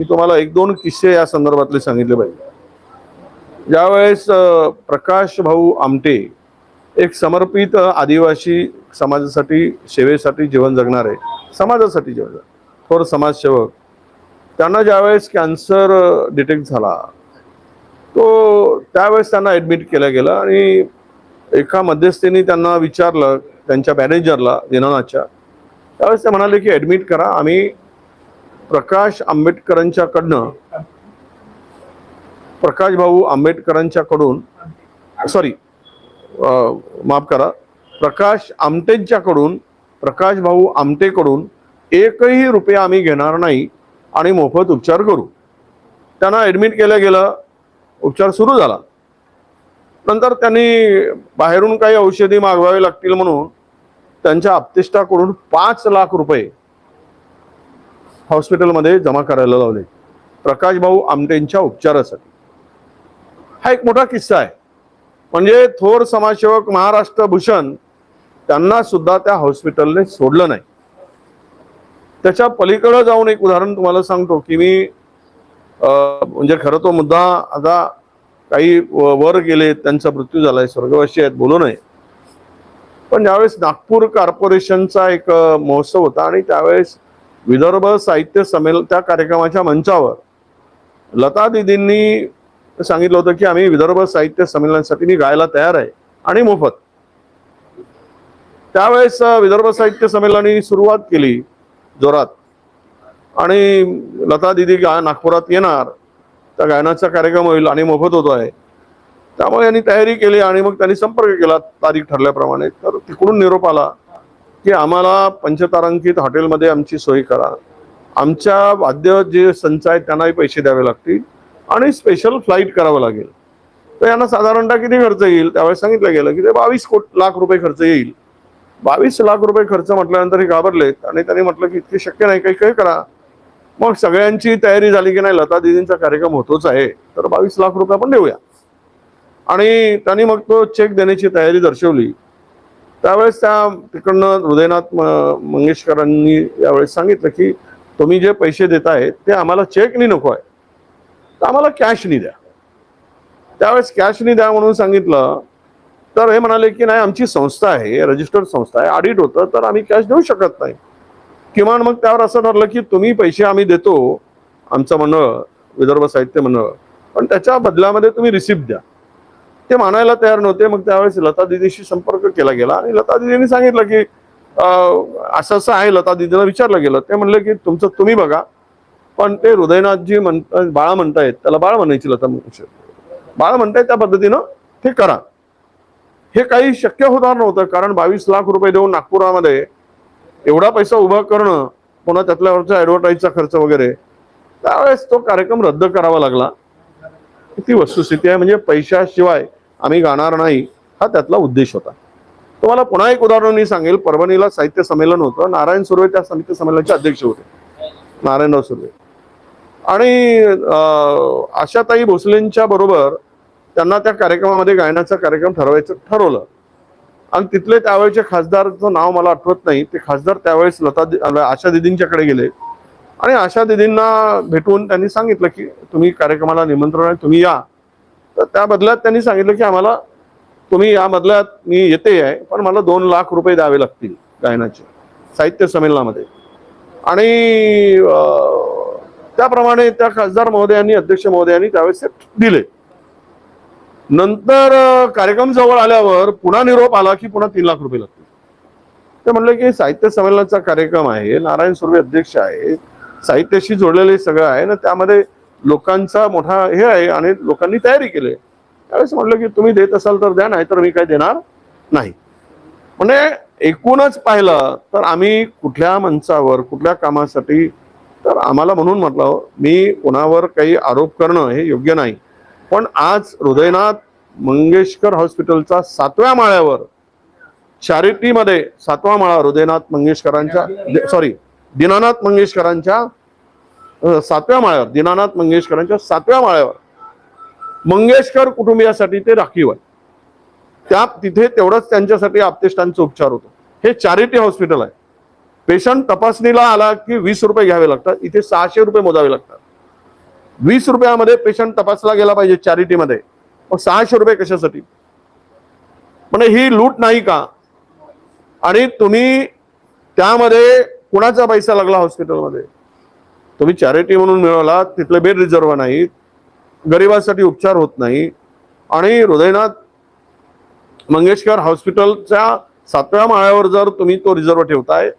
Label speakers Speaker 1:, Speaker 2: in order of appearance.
Speaker 1: मी तुम्हाला एक दोन किस्से या संदर्भातले सांगितले पाहिजे. ज्यावेळेस प्रकाश भाऊ आमटे एक समर्पित आदिवासी समाजासाठी सेवेसाठी जीवन जगणारे समाजासाठी जीवन थोर समाजसेवक त्यांना ज्यावेळेस कॅन्सर डिटेक्ट झाला तो त्यावेळेस त्यांना ॲडमिट केलं गेलं आणि एका मध्यस्थीने त्यांना विचारलं त्यांच्या मॅनेजरला दिनानाथच्या त्यावेळेस ते म्हणाले की ॲडमिट करा आम्ही प्रकाश आंबेडकरांच्याकडनं प्रकाश भाऊ आंबेडकरांच्याकडून सॉरी माफ करा प्रकाश आमटेंच्याकडून प्रकाश भाऊ आमटेकडून एकही रुपया आम्ही घेणार नाही आणि मोफत उपचार करू. त्यांना ॲडमिट केलं गेलं उपचार सुरू झाला. नंतर त्यांनी बाहेरून काही औषधी मागवावी लागतील म्हणून त्यांच्या आपतिष्टाकडून पाच लाख रुपये हॉस्पिटलमध्ये जमा करायला लावले. प्रकाश भाऊ आमटेंच्या उपचारासाठी. हा एक मोठा किस्सा आहे. म्हणजे थोर समाजसेवक महाराष्ट्र भूषण त्यांना सुद्धा त्या हॉस्पिटलने सोडलं नाही. त्याच्या पलीकडं जाऊन एक उदाहरण तुम्हाला सांगतो की मी म्हणजे खरं तो मुद्दा आता काही वर गेले त्यांचा मृत्यू झालाय स्वर्गवासी आहेत बोलू नये. पण ज्यावेळेस नागपूर कॉर्पोरेशनचा एक महोत्सव होता आणि त्यावेळेस विदर्भ साहित्य संमेलन त्या कार्यक्रमाच्या मंचावर लता दिदींनी सांगितलं होतं की आम्ही विदर्भ साहित्य संमेलनासाठी मी गायला तयार आहे आणि मोफत. त्यावेळेस विदर्भ साहित्य संमेलनाने सुरुवात केली जोरात. आणि लता दिदी गा नागपुरात येणार त्या गायनाचा कार्यक्रम होईल आणि मोफत होतो आहे. त्यामुळे यांनी तयारी केली आणि मग त्यांनी संपर्क केला तारीख ठरल्याप्रमाणे. तर तिकडून निरोप आला. की आम्हाला पंचतारांकित हॉटेलमध्ये आमची सोय करा. आमच्या वाद्य जे संच आहेत त्यांनाही पैसे द्यावे लागतील आणि स्पेशल फ्लाईट करावं लागेल. तर यांना साधारणतः किती खर्च येईल? त्यावेळेस सांगितलं गेलं की ते बावीस कोट लाख रुपये खर्च येईल. बावीस लाख रुपये खर्च म्हटल्यानंतर हे घाबरलेत आणि त्यांनी म्हटलं की इतके शक्य नाही काही काही करा. मग सगळ्यांची तयारी झाली की नाही लता दिदींचा कार्यक्रम होतोच आहे. तर बावीस लाख रुपये आपण देऊया. आणि त्यांनी मग तो चेक देण्याची तयारी दर्शवली. त्यावेळेस त्या तिकडनं हृदयनाथ मंगेशकरांनी यावेळेस सांगितलं की तुम्ही जे पैसे देत आहेत ते आम्हाला चेकनी नको आहे. तर आम्हाला कॅशनी द्या. त्यावेळेस कॅशनी द्या म्हणून सांगितलं. तर हे म्हणाले की नाही आमची संस्था आहे रजिस्टर्ड संस्था आहे ऑडिट होतं तर आम्ही कॅश देऊ शकत नाही. किमान मग त्यावर असं ठरलं की तुम्ही पैसे आम्ही देतो आमचं मंडळ विदर्भ साहित्य मंडळ पण त्याच्या बदल्यामध्ये तुम्ही रिसिप्ट द्या. ते मानायला तयार नव्हते. मग त्यावेळेस लता दिदीशी संपर्क केला गेला. आणि लता दिदींनी सांगितलं की असं असं आहे लता दिदीला विचारलं गेलं. ते म्हणलं की तुमचं तुम्ही बघा. पण ते हृदयनाथजी म्हण बाळा म्हणतायत. त्याला बाळ म्हणायची लता बाळ म्हणतायत त्या पद्धतीनं ते करा. हे काही शक्य होणार नव्हतं. कारण बावीस लाख रुपये देऊन नागपुरामध्ये एवढा पैसा उभा करणं पुन्हा त्यातल्यावरचा ऍडव्हर्टाईजचा खर्च वगैरे त्यावेळेस तो कार्यक्रम रद्द करावा लागला. ती वस्तुस्थिती आहे. म्हणजे पैशाशिवाय आम्ही गाणार नाही हा त्यातला उद्देश होता. तुम्हाला पुन्हा एक उदाहरण मी सांगेल. परभणीला साहित्य संमेलन होतं. नारायण सुर्वे त्या साहित्य संमेलनाचे अध्यक्ष होते. नारायणराव सुर्वे. आणि आशाताई भोसलेंच्या बरोबर त्यांना त्या कार्यक्रमामध्ये गायनाचा कार्यक्रम ठरवायचं ठरवलं. आणि तिथले त्यावेळेचे खासदारचं नाव मला आठवत नाही ते खासदार त्यावेळेस लता आशा दिदींच्याकडे गेले. आणि आशा दिदींना भेटून त्यांनी सांगितलं की तुम्ही कार्यक्रमाला निमंत्रण आहे तुम्ही या. त्या बदल्यात त्यांनी सांगितलं की आम्हाला तुम्ही या बदल्यात मी येते आहे पण मला दोन लाख रुपये द्यावे लागतील गायनाचे साहित्य संमेलनामध्ये. आणि त्याप्रमाणे त्या खासदार महोदयांनी अध्यक्ष महोदयांनी त्यावेळेस ते दिले. नंतर कार्यक्रम जवळ आल्यावर पुन्हा निरोप आला की पुन्हा तीन लाख रुपये लागतील. ते म्हणले की साहित्य संमेलनाचा कार्यक्रम आहे नारायण सुर्वे अध्यक्ष आहे साहित्याशी जोडलेले सगळं आहे ना त्यामध्ये लोकांचा मोठा हे आहे आणि लोकांनी तयारी केली त्यावेळेस म्हटलं की तुम्ही देत असाल तर द्या नाही तर मी काय देणार नाही. म्हणजे एकूणच पाहिलं तर आम्ही कुठल्या मंचावर कुठल्या कामासाठी तर आम्हाला म्हणून म्हटलं मी कोणावर काही आरोप करणं हे योग्य नाही. पण आज हृदयनाथ मंगेशकर हॉस्पिटलचा सातव्या माळ्यावर चॅरिटीमध्ये सातवा माळा हृदयनाथ मंगेशकरांच्या सॉरी दीनानाथ मंगेशकरांच्या सातव्या माळ्यावर दीनानाथ मंगेशकरांच्या सातव्या माळ्यावर. मंगेशकर कुटुंबियासाठी ते राखीव आहे त्या तिथे तेवढंच त्यांच्यासाठी आपतेष्टांचा उपचार होतो. हे चॅरिटी हॉस्पिटल आहे. पेशंट तपासणीला आला की वीस रुपये घ्यावे लागतात. इथे सहाशे रुपये मोजावे लागतात. वीस रुपयामध्ये पेशंट तपासला गेला पाहिजे चॅरिटीमध्ये मग सहाशे रुपये कशासाठी? म्हणजे ही लूट नाही का? आणि तुम्ही त्यामध्ये कुणाचा पैसा लागला हॉस्पिटलमध्ये तुम्ही चॅरिटी म्हणून मिळवला तिथले बेड रिझर्व नाही गरिबासाठी उपचार होत नाही आणि हृदयनाथ मंगेशकर हॉस्पिटलच्या सातव्या माळ्यावर जर तुम्ही तो रिझर्व ठेवताय